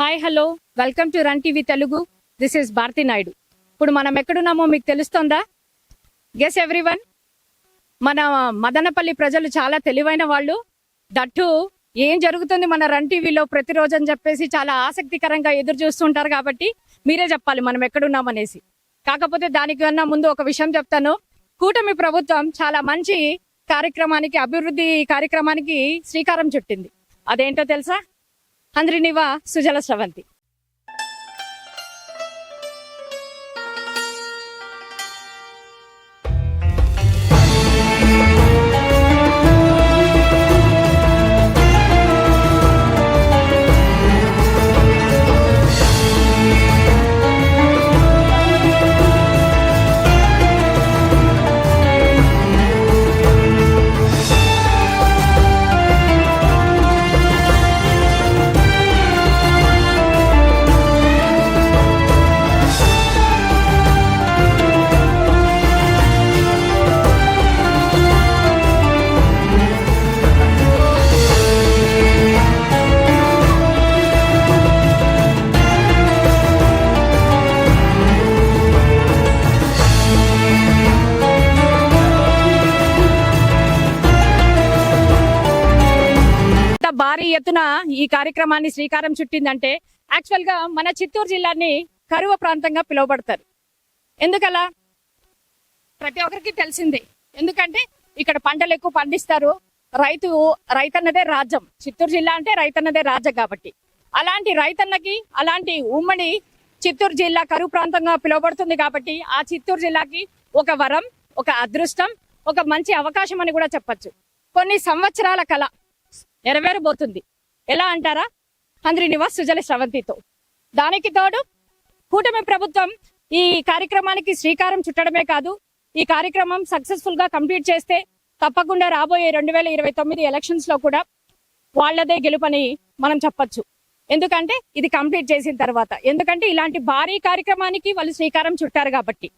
Hi hello welcome to run TV Telugu this is Bharathi Naidu ఇప్పుడు మనం ఎక్కడున్నామో మీకు తెలుస్తుందా? గెస్ ఎవ్రీవన్ మన మదనపల్లి ప్రజలు చాలా తెలివైన వాళ్ళు. దట్టు ఏం జరుగుతుంది మన రన్ టీవీలో ప్రతిరోజు అని చెప్పేసి చాలా ఆసక్తికరంగా ఎదురు చూస్తుంటారు కాబట్టి మీరే చెప్పాలి మనం ఎక్కడున్నామనేసి. కాకపోతే దానికన్నా ముందు ఒక విషయం చెప్తాను. కూటమి ప్రభుత్వం చాలా మంచి కార్యక్రమానికి అభివృద్ధి కార్యక్రమానికి శ్రీకారం చుట్టింది. అదేంటో తెలుసా? హంద్రినివా సుజల స్రవంతి. ఎత్తున ఈ కార్యక్రమాన్ని శ్రీకారం చుట్టిందంటే యాక్చువల్గా మన చిత్తూరు జిల్లాని కరువు ప్రాంతంగా పిలువబడతారు. ఎందుకలా? ప్రతి ఒక్కరికి తెలిసిందే. ఎందుకంటే ఇక్కడ పంటలు ఎక్కువ పండిస్తారు. రైతు రైతన్నదే రాజ్యం. చిత్తూరు జిల్లా అంటే రైతన్నదే రాజ్యం కాబట్టి. అలాంటి రైతన్నకి అలాంటి ఉమ్మడి చిత్తూరు జిల్లా కరువు ప్రాంతంగా పిలువబడుతుంది కాబట్టి ఆ చిత్తూరు జిల్లాకి ఒక వరం ఒక అదృష్టం ఒక మంచి అవకాశం అని కూడా చెప్పొచ్చు. కొన్ని సంవత్సరాల కళ నెరవేరబోతుంది. ఎలా అంటారా? హంద్రి నివాస్ సుజల స్రవంతితో. దానికి తోడు కూటమి ప్రభుత్వం ఈ కార్యక్రమానికి శ్రీకారం చుట్టడమే కాదు ఈ కార్యక్రమం సక్సెస్ఫుల్గా కంప్లీట్ చేస్తే తప్పకుండా రాబోయే రెండు వేల ఇరవై తొమ్మిది ఎలక్షన్స్లో కూడా వాళ్ళదే గెలుపని మనం చెప్పొచ్చు. ఎందుకంటే ఇది కంప్లీట్ చేసిన తర్వాత. ఎందుకంటే ఇలాంటి భారీ కార్యక్రమానికి వాళ్ళు శ్రీకారం చుట్టారు కాబట్టి.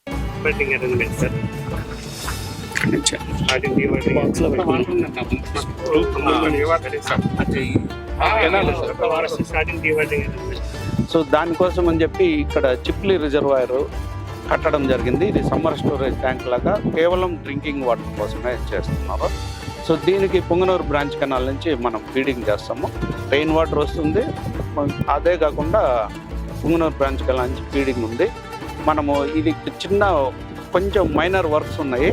ఇక్కడ నుంచి సో దానికోసం అని చెప్పి ఇక్కడ చిప్లీ రిజర్వాయర్ కట్టడం జరిగింది. ఇది సమ్మర్ స్టోరేజ్ ట్యాంక్ లాగా కేవలం డ్రింకింగ్ వాటర్ కోసమే చేస్తున్నారు. సో దీనికి పొంగనూరు బ్రాంచ్ కెనాల్ నుంచి మనం ఫీడింగ్ చేస్తాము. రెయిన్ వాటర్ వస్తుంది. అదే కాకుండా పొంగనూరు బ్రాంచ్ కెనాల్ నుంచి ఫీడింగ్ ఉంది. మనము ఇది చిన్న కొంచెం మైనర్ వర్క్స్ ఉన్నాయి.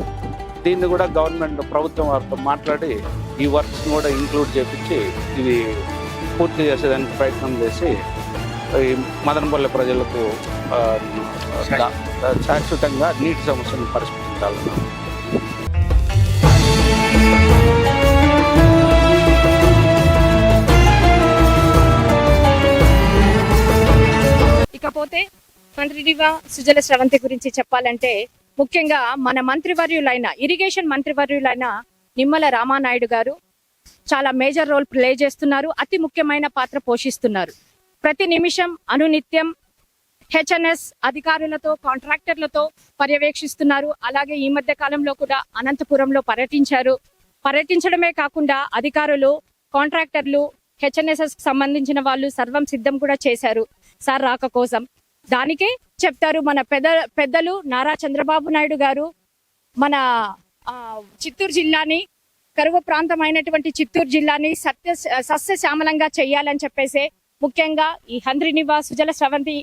దీన్ని కూడా గవర్నమెంట్ ప్రభుత్వం వారితో మాట్లాడి ఈ వర్క్స్ కూడా ఇంక్లూడ్ చేపించి ఇవి పూర్తి చేసేదానికి ప్రయత్నం చేసి ఈ మదనపల్లి ప్రజలకు శాశ్వతంగా నీటి సమస్యను పరిష్కరించాలి ఇకపోతే మంత్రినివా సుజల స్రవంతి గురించి చెప్పాలంటే ముఖ్యంగా మన మంత్రివర్యులైన ఇరిగేషన్ మంత్రివర్యులైన నిమ్మల రామానాయుడు గారు చాలా మేజర్ రోల్ ప్లే చేస్తున్నారు అతి ముఖ్యమైన పాత్ర పోషిస్తున్నారు. ప్రతి నిమిషం అనునిత్యం హెచ్ఎన్ఎస్ అధికారులతో కాంట్రాక్టర్లతో పర్యవేక్షిస్తున్నారు. అలాగే ఈ మధ్య కాలంలో కూడా అనంతపురంలో పర్యటించారు. పర్యటించడమే కాకుండా అధికారులు కాంట్రాక్టర్లు హెచ్ఎన్ఎస్ఎస్ సంబంధించిన వాళ్ళు సర్వం సిద్ధం కూడా చేశారు సార్ రాక కోసం. దానికే చెప్తారు మన పెద్ద పెద్దలు నారా చంద్రబాబు నాయుడు గారు మన చిత్తూరు జిల్లాని కరువు ప్రాంతం అయినటువంటి చిత్తూరు జిల్లాని సత్య సస్యశ్యామలంగా చేయాలని చెప్పేసి ముఖ్యంగా ఈ హంద్రి నివాస్ సుజల స్రవంతి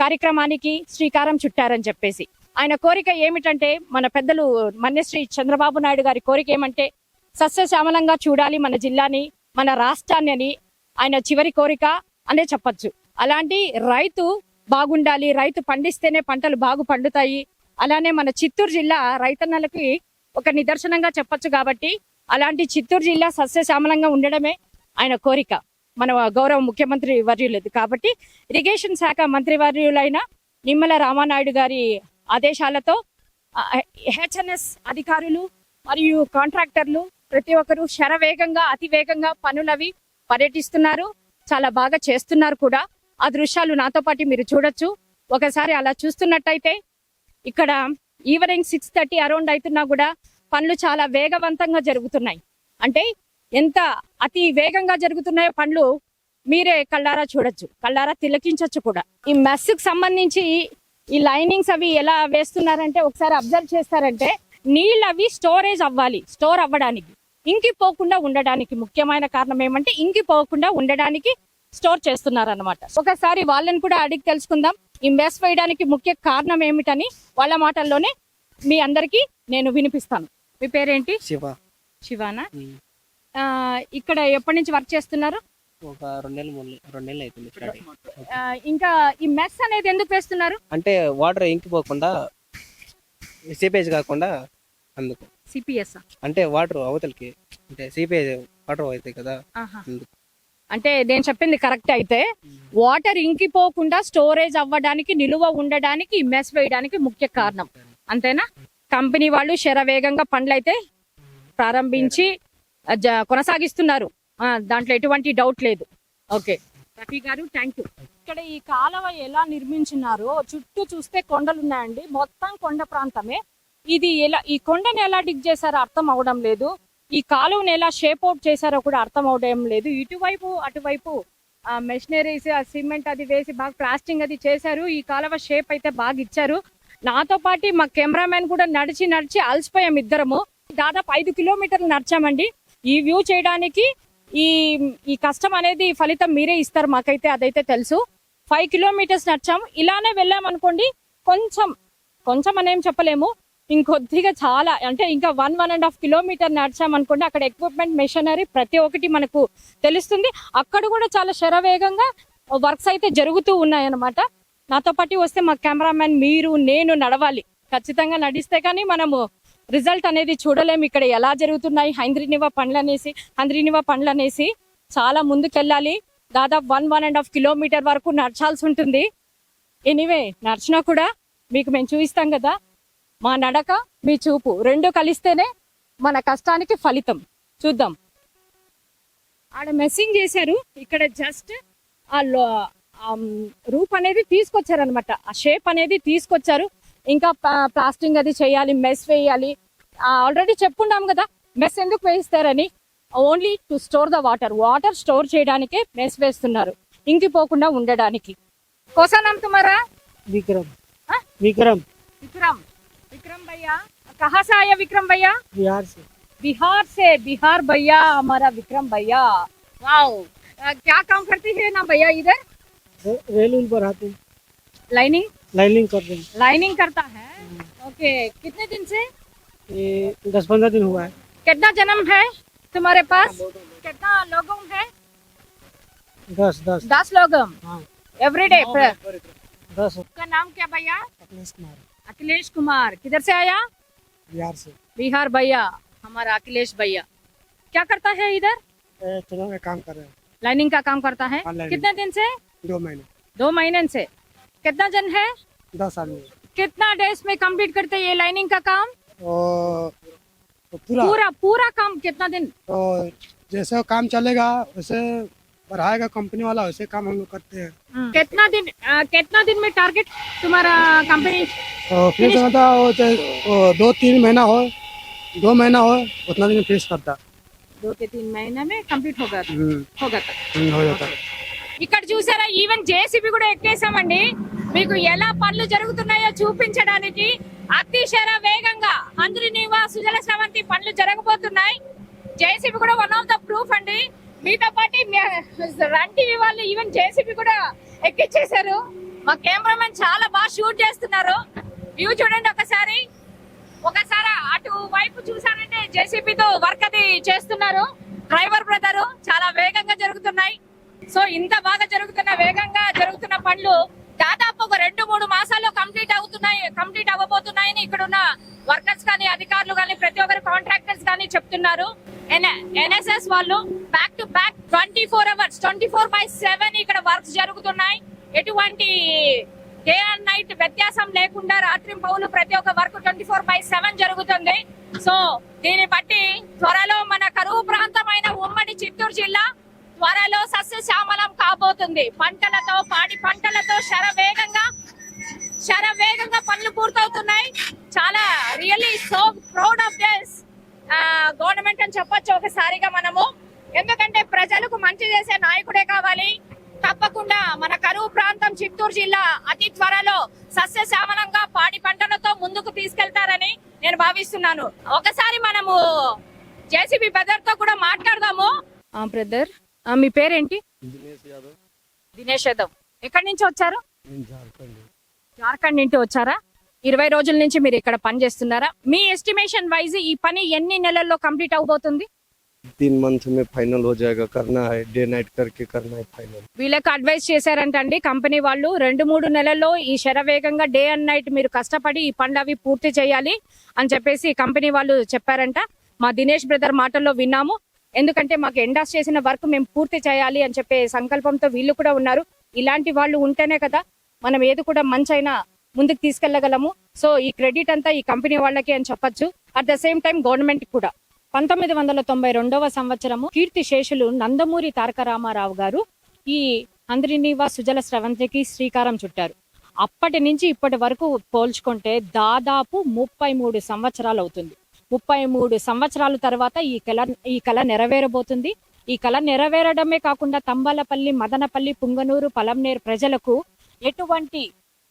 కార్యక్రమానికి శ్రీకారం చుట్టారని చెప్పేసి. ఆయన కోరిక ఏమిటంటే మన పెద్దలు మన్యశ్రీ చంద్రబాబు నాయుడు గారి కోరిక ఏమంటే సస్యశ్యామలంగా చూడాలి మన జిల్లాని మన రాష్ట్రాన్ని అని ఆయన చివరి కోరిక అనే చెప్పొచ్చు. అలాంటి రైతు బాగుండాలి రైతు పండిస్తేనే పంటలు బాగు పండుతాయి. అలానే మన చిత్తూరు జిల్లా రైతన్నలకి ఒక నిదర్శనంగా చెప్పొచ్చు కాబట్టి అలాంటి చిత్తూరు జిల్లా సస్యశ్యామలంగా ఉండడమే ఆయన కోరిక. మన గౌరవ ముఖ్యమంత్రి వర్యులది. కాబట్టి ఇరిగేషన్ శాఖ మంత్రి వర్యులైన నిమ్మల రామానాయుడు గారి ఆదేశాలతో హెచ్ఎన్ఎస్ అధికారులు మరియు కాంట్రాక్టర్లు ప్రతి ఒక్కరు శరవేగంగా అతి వేగంగా పనులవి పర్యటిస్తున్నారు. చాలా బాగా చేస్తున్నారు కూడా. ఆ దృశ్యాలు నాతో పాటు మీరు చూడొచ్చు. ఒకసారి అలా చూస్తున్నట్టయితే ఇక్కడ ఈవినింగ్ సిక్స్ థర్టీ అరౌండ్ అవుతున్నా కూడా పనులు చాలా వేగవంతంగా జరుగుతున్నాయి. అంటే ఎంత అతి వేగంగా జరుగుతున్నాయో పనులు మీరే కళ్ళారా చూడొచ్చు కళ్ళారా తిలకించవచ్చు కూడా. ఈ మెస్ సంబంధించి ఈ లైనింగ్స్ అవి ఎలా వేస్తున్నారంటే ఒకసారి అబ్జర్వ్ చేస్తారంటే నీళ్ళు అవి స్టోరేజ్ అవ్వాలి స్టోర్ అవ్వడానికి. ఇంకి పోకుండా ఉండడానికి ముఖ్యమైన కారణం ఏమంటే ఇంకి పోకుండా ఉండడానికి స్టోర్ చేస్తున్నారు అనమాట ఒకసారి వాళ్ళని కూడా అడిగి తెలుసుకుందాం. ఈ మెస్ వేయడానికి ముఖ్య కారణం ఏమిటని వాళ్ళ మాటల్లోనే మీ అందరికి నేను వినిపిస్తాను. మీ పేరేంటి? శివ. శివానా? ఇక్కడ ఎప్పటి నుంచి వర్క్ చేస్తున్నారు? ఒక రెండు నెలలు రెండు అవుతుంది ఇంకా ఈ మెస్ అనేది ఎందుకు వేస్తున్నారు? అంటే వాటర్ ఇంకిపోకుండా సీపేజ్ కాకుండా అందుకు. సిపిఎస్ అంటే వాటర్ అవతలకి అంటే సీపేజ్ వాటర్ అవుతాయి కదా అందుకు. అంటే నేను చెప్పింది కరెక్ట్ అయితే వాటర్ ఇంకిపోకుండా స్టోరేజ్ అవ్వడానికి నిలువ ఉండడానికి మెస్ వేయడానికి ముఖ్య కారణం. అంతేనా? కంపెనీ వాళ్ళు శరవేగంగా పనులు అయితే ప్రారంభించి కొనసాగిస్తున్నారు. దాంట్లో ఎటువంటి డౌట్ లేదు. ఓకే. రఫీ గారు థ్యాంక్ యూ ఇక్కడ ఈ కాలువ ఎలా నిర్మించినారో చుట్టూ చూస్తే కొండలు ఉన్నాయండి. మొత్తం కొండ ప్రాంతమే. ఇది ఎలా ఈ కొండని ఎలా డిగ్ చేశారో అర్థం అవడం లేదు. ఈ కాలువని ఎలా షేప్ అవుట్ చేశారో కూడా అర్థం అవడం లేదు. ఇటువైపు అటువైపు మెషినరీస్ సిమెంట్ అది వేసి బాగా ప్లాస్టింగ్ అది చేశారు. ఈ కాలువ షేప్ అయితే బాగా ఇచ్చారు. నాతో పాటు మా కెమెరామెన్ కూడా నడిచి నడిచి అలసిపోయాం ఇద్దరము. దాదాపు ఐదు కిలోమీటర్లు నడిచామండి. ఈ వ్యూ చేయడానికి ఈ ఈ కష్టం అనేది ఫలితం మీరే ఇస్తారు మాకైతే అదైతే తెలుసు. ఫైవ్ కిలోమీటర్స్ నడిచాము. ఇలానే వెళ్ళామనుకోండి కొంచెం కొంచెం అనేం చెప్పలేము. ఇంకొద్దిగా చాలా అంటే ఇంకా one one and half kilometre నడిచామనుకోండి అక్కడ ఎక్విప్మెంట్ మెషనరీ ప్రతి ఒక్కటి మనకు తెలుస్తుంది. అక్కడ కూడా చాలా శరవేగంగా వర్క్స్ అయితే జరుగుతూ ఉన్నాయన్నమాట. నాతో పాటు వస్తే మా కెమెరామెన్ మీరు నేను నడవాలి. ఖచ్చితంగా నడిస్తే కానీ మనము రిజల్ట్ అనేది చూడలేము. ఇక్కడ ఎలా జరుగుతున్నాయి హైంద్రీనివా పండ్లు అనేసి హంద్రీనివా పండ్లు అనేసి చాలా ముందుకెళ్ళాలి. దాదాపు one one and half kilometre వరకు నడచాల్సి ఉంటుంది. ఎనీవే నడిచినా కూడా మీకు మేము చూపిస్తాం కదా. మా నడక మీ చూపు రెండు కలిస్తేనే మన కష్టానికి ఫలితం. చూద్దాం. ఆడ మెస్సింగ్ చేశారు. ఇక్కడ జస్ట్ ఆ రూప్ అనేది తీసుకొచ్చారనమాట ఆ షేప్ అనేది తీసుకొచ్చారు. ఇంకా ప్లాస్టింగ్ అది చేయాలి మెస్ వేయాలి. ఆల్రెడీ చెప్పున్నాం కదా మెస్ ఎందుకు వేయిస్తారని? Only to store the water water store చేయడానికే మెస్ వేస్తున్నారు. ఇంకిపోకుండా ఉండడానికి. కోసం నామ్ తుమారా విక్రమ్ విక్రమ్. విక్రమ్. विक्रम भैया? कहाँ से आया विक्रम भैया? बिहार से। बिहार से? बिहार भैया हमारा विक्रम भैया। वाओ। क्या काम करती है ना भैया इधर? रे- रेल पर आते। लाइनिंग? लाइनिंग कर रहे। हैं लाइनिंग करता है? ओके कितने दिन से? ये दस पंद्रह दिन हुआ है। कितना जन्म है तुम्हारे पास? कितना लोगों है दस दस। दस लोगों? हाँ। एवरी डे दस। का नाम क्या भैया? अखिलेश कुमार किधर से आया? बिहार से। बिहार भैया हमारा अखिलेश भैया। क्या करता है इधर? में काम कर रहे हैं। लाइनिंग का काम करता है। हाँ, कितने दिन से? दो महीने। दो महीने से। कितना जन है? दस आदमी। कितना डेज़ में कंप्लीट करते हैं ये लाइनिंग का काम? तो पूरा। पूरा पूरा काम कितना दिन? तो जैसे काम चलेगा वैसे बढ़ाएगा कंपनी वाला वैसे काम हम लोग करते हैं कितना दिन आ, कितना दिन में टारगेट तुम्हारा कंपनी तो फिर तो मतलब वो चाहे- वो दो तीन महीना हो दो महीना हो उतना दिन फिनिश करता दो से तीन महीने में कंप्लीट होगा हम्म, होगा हम्म, हो जाता ఇక్కడ చూసారా ఈవెన్ జేసీబీ కూడా ఎక్కేసామండి మీకు ఎలా పనులు జరుగుతున్నాయో చూపించడానికి అతిశర వేగంగా అందరినీవా సుజల స్రవంతి పనులు జరగబోతున్నాయి జేసీబీ కూడా వన్ ఆఫ్ ద ప్రూఫ్ అండి మీతో పాటు రంటి వాళ్ళు ఈవెన్ జేసీబీ కూడా ఎక్కిచ్చేశారు. మా కెమెరామెన్ చాలా బాగా షూట్ చేస్తున్నారు. వ్యూ చూడండి ఒకసారి. ఒకసారి అటు వైపు చూసారంటే జేసీబీతో వర్క్ అది చేస్తున్నారు. డ్రైవర్ బ్రదర్ చాలా వేగంగా జరుగుతున్నాయి. సో ఇంత బాగా జరుగుతున్న వేగంగా జరుగుతున్న పనులు దాదాపు ఒక రెండు మూడు మాసాల్లో కంప్లీట్ అవుతున్నాయి కంప్లీట్ అవ్వబోతున్నాయని ఇక్కడ ఉన్న వర్కర్స్ కానీ అధికారులు కానీ ప్రతి ఒక్కరు కాంట్రాక్టర్స్ కానీ చెప్తున్నారు. ఎన్ఎస్ఎస్ వాళ్ళు back to back twenty four hours twenty four by seven ఇక్కడ వర్క్స్ జరుగుతున్నాయి. ఎటువంటి డే అండ్ నైట్ వ్యత్యాసం లేకుండా రాత్రి పౌలు ప్రతి ఒక్క work twenty four by seven జరుగుతుంది. సో దీన్ని బట్టి త్వరలో మన కరువు ప్రాంతమైన ఉమ్మడి చిత్తూరు జిల్లా త్వరలో సస్యశ్యామలం కాబోతుంది. పంటలతో పాడి పంటలతో శరవేగంగా శరవేగంగా పనులు పూర్తవుతున్నాయి. చాలా really so proud of this government అని చెప్పొచ్చు ఒకసారిగా మనము. ఎందుకంటే ప్రజలకు మంచి చేసే నాయకుడే కావాలి. తప్పకుండా మన కరువు ప్రాంతం చిత్తూరు జిల్లా అతి త్వరలో సస్యశ్యామలంగా పాడి పంటలతో ముందుకు తీసుకెళ్తారని నేను భావిస్తున్నాను. ఒకసారి మనము జేసీబీ బ్రదర్తో కూడా మాట్లాడదాము. బ్రదర్ మీ పేరేంటి? దినేష్ యాదవ్. ఎక్కడి నుంచి వచ్చారు? జార్ఖండ్. నుండి వచ్చారా? ఇరవై రోజుల నుంచి మీరు ఇక్కడ పని చేస్తున్నారా మీ ఎస్టిమేషన్ వైజ్ ఈ పని ఎన్ని నెలల్లో కంప్లీట్ అవబోతుంది तीन मंथ में फाइनल हो जाएगा करना है डे नाइट करके करना है फाइनल వీళ్ళకి అడ్వైస్ చేశారంటండి కంపెనీ వాళ్ళు రెండు మూడు నెలల్లో ఈ శరవేగంగా డే అండ్ నైట్ మీరు కష్టపడి ఈ పనులు అవి పూర్తి చేయాలి అని చెప్పేసి కంపెనీ వాళ్ళు చెప్పారంట మా దినేష్ బ్రదర్ మాటల్లో విన్నాము ఎందుకంటే మాకు ఎండాస్ చేసిన వర్క్ మేము పూర్తి చేయాలి అని చెప్పే సంకల్పంతో వీళ్ళు కూడా ఉన్నారు ఇలాంటి వాళ్ళు ఉంటేనే కదా మనం ఏది కూడా మంచైనా ముందుకు తీసుకెళ్ళగలము. సో ఈ క్రెడిట్ అంతా ఈ కంపెనీ వాళ్ళకి అని చెప్పొచ్చు. At the same time government కూడా. పంతొమ్మిది వందల తొంభై రెండవ సంవత్సరము కీర్తి శేషులు నందమూరి తారక రామారావు గారు ఈ అంద్రినీవా సుజల స్రవంతికి శ్రీకారం చుట్టారు. అప్పటి నుంచి ఇప్పటి వరకు పోల్చుకుంటే దాదాపు ముప్పై మూడు సంవత్సరాలు అవుతుంది. ముప్పై మూడు సంవత్సరాల తర్వాత ఈ కళ ఈ కళ నెరవేరబోతుంది. ఈ కళ నెరవేరడమే కాకుండా తంబాలపల్లి మదనపల్లి పుంగనూరు పలంనేరు ప్రజలకు ఎటువంటి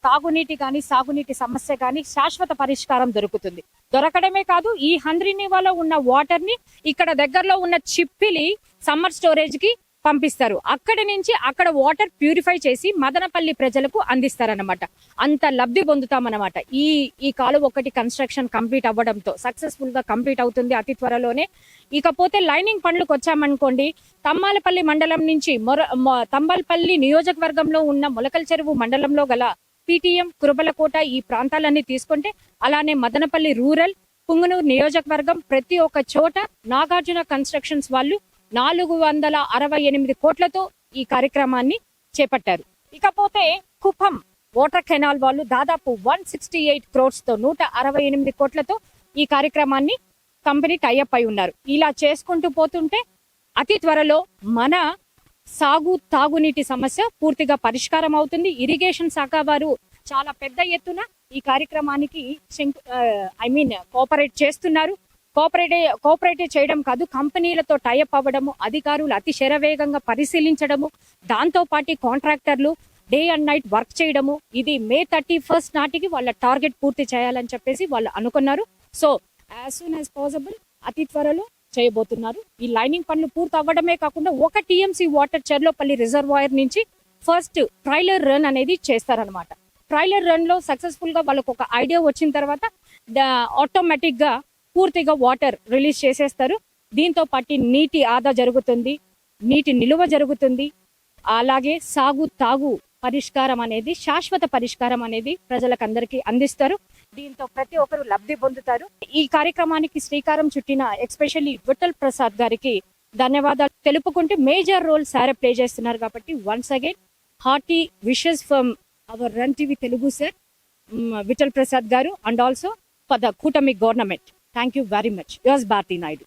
తాగునీటి కానీ సాగునీటి సమస్య కానీ శాశ్వత పరిష్కారం దొరుకుతుంది. దొరకడమే కాదు ఈ హంద్రినివాలో ఉన్న వాటర్ని ఇక్కడ దగ్గరలో ఉన్న చిప్పిలి సమ్మర్ స్టోరేజ్కి పంపిస్తారు. అక్కడి నుంచి అక్కడ వాటర్ ప్యూరిఫై చేసి మదనపల్లి ప్రజలకు అందిస్తారనమాట అంత లబ్ధి పొందుతామన్నమాట. ఈ ఈ కాలువ ఒకటి కన్స్ట్రక్షన్ కంప్లీట్ అవ్వడంతో సక్సెస్ఫుల్గా కంప్లీట్ అవుతుంది అతి త్వరలోనే. ఇకపోతే లైనింగ్ పనులకు వచ్చామనుకోండి తమ్మాలపల్లి మండలం నుంచి మొర తంబాలపల్లి నియోజకవర్గంలో ఉన్న మొలకల చెరువు మండలంలో గల పీటీఎం కురబలకోట ఈ ప్రాంతాలన్నీ తీసుకుంటే అలానే మదనపల్లి రూరల్ పుంగనూరు నియోజకవర్గం ప్రతి ఒక్క చోట నాగార్జున కన్స్ట్రక్షన్స్ వాళ్ళు నాలుగు వందల అరవై ఎనిమిది కోట్లతో ఈ కార్యక్రమాన్ని చేపట్టారు. ఇకపోతే కుప్పం వాటర్ కెనాల్ వాళ్ళు దాదాపు వన్ సిక్స్టీ ఎయిట్ క్రోర్స్తో నూట అరవై ఎనిమిది కోట్లతో ఈ కార్యక్రమాన్ని కంపెనీ టైఅప్ అయి ఉన్నారు. ఇలా చేసుకుంటూ పోతుంటే అతి త్వరలో మన సాగు తాగునీటి సమస్య పూర్తిగా పరిష్కారం అవుతుంది. ఇరిగేషన్ శాఖ వారు చాలా పెద్ద ఎత్తున ఈ కార్యక్రమానికి ఐ మీన్ కోఆపరేట్ చేస్తున్నారు. కోఆపరేట్ కోఆపరేటివ్ చేయడం కాదు కంపెనీలతో టైఅప్ అవ్వడము అధికారులు అతి శరవేగంగా పరిశీలించడము దాంతోపాటు కాంట్రాక్టర్లు డే అండ్ నైట్ వర్క్ చేయడము ఇది మే థర్టీ ఫస్ట్ నాటికి వాళ్ళ టార్గెట్ పూర్తి చేయాలని చెప్పేసి వాళ్ళు అనుకున్నారు. So as soon as possible అతి త్వరలో చేయబోతున్నారు. ఈ లైనింగ్ పనులు పూర్తి అవ్వడమే కాకుండా ఒక టీఎంసీ వాటర్ చెర్లోపల్లి రిజర్వాయర్ నుంచి ఫస్ట్ ట్రైలర్ రన్ అనేది చేస్తారనమాట ట్రైలర్ రన్లో సక్సెస్ఫుల్గా వాళ్ళకు ఒక ఐడియా వచ్చిన తర్వాత ఆటోమేటిక్గా పూర్తిగా వాటర్ రిలీజ్ చేసేస్తారు. దీంతో పాటు నీటి ఆదా జరుగుతుంది నీటి నిలువ జరుగుతుంది. అలాగే సాగు తాగు పరిష్కారం అనేది శాశ్వత పరిష్కారం అనేది ప్రజలకందరికీ అందిస్తారు. దీంతో ప్రతి ఒక్కరు లబ్ధి పొందుతారు. ఈ కార్యక్రమానికి శ్రీకారం చుట్టిన ఎక్స్పెషల్లీ విఠల్ ప్రసాద్ గారికి ధన్యవాదాలు తెలుపుకుంటూ మేజర్ రోల్ సారే ప్లే చేస్తున్నారు కాబట్టి once again hearty wishes from our run TV Telugu sir Vithal Prasad గారు అండ్ ఆల్సో ఫర్ ద కూటమి government. Thank you very much. Yours Bharathi Naidu.